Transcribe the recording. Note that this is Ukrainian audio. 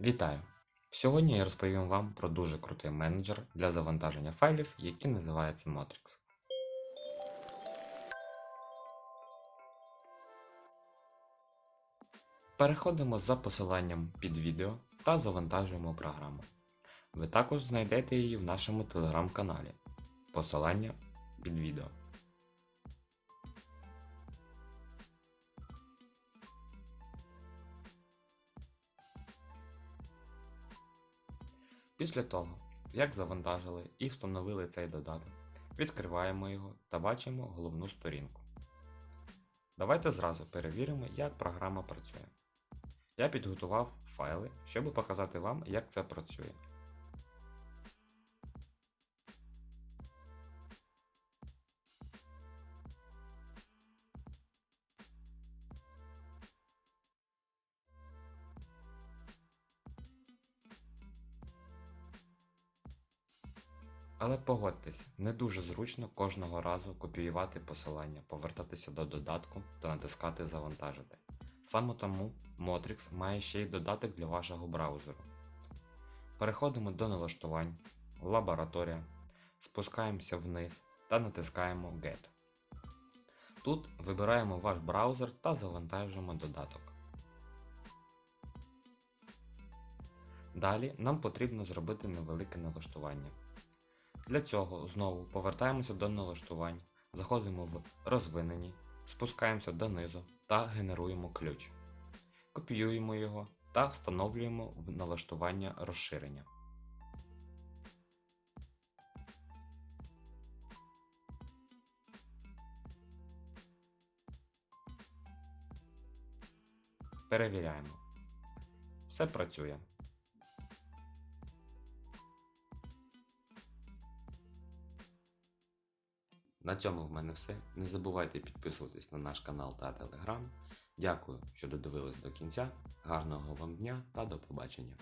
Вітаю! Сьогодні я розповім вам про дуже крутий менеджер для завантаження файлів, який називається Motrix. Переходимо за посиланням під відео та завантажуємо програму. Ви також знайдете її в нашому телеграм-каналі. Посилання під відео. Після того, як завантажили і встановили цей додаток, відкриваємо його та бачимо головну сторінку. Давайте зразу перевіримо, як програма працює. Я підготував файли, щоб показати вам, як це працює. Але погодьтесь, не дуже зручно кожного разу копіювати посилання, повертатися до додатку та натискати Завантажити. Саме тому Motrix має ще й додаток для вашого браузеру. Переходимо до налаштувань, лабораторія, спускаємося вниз та натискаємо Get. Тут вибираємо ваш браузер та завантажуємо додаток. Далі нам потрібно зробити невелике налаштування. Для цього знову повертаємося до налаштувань, заходимо в розвинені, спускаємося донизу та генеруємо ключ. Копіюємо його та встановлюємо в налаштування розширення. Перевіряємо. Все працює. На цьому в мене все. Не забувайте підписуватись на наш канал та телеграм. Дякую, що додивились до кінця. Гарного вам дня та до побачення!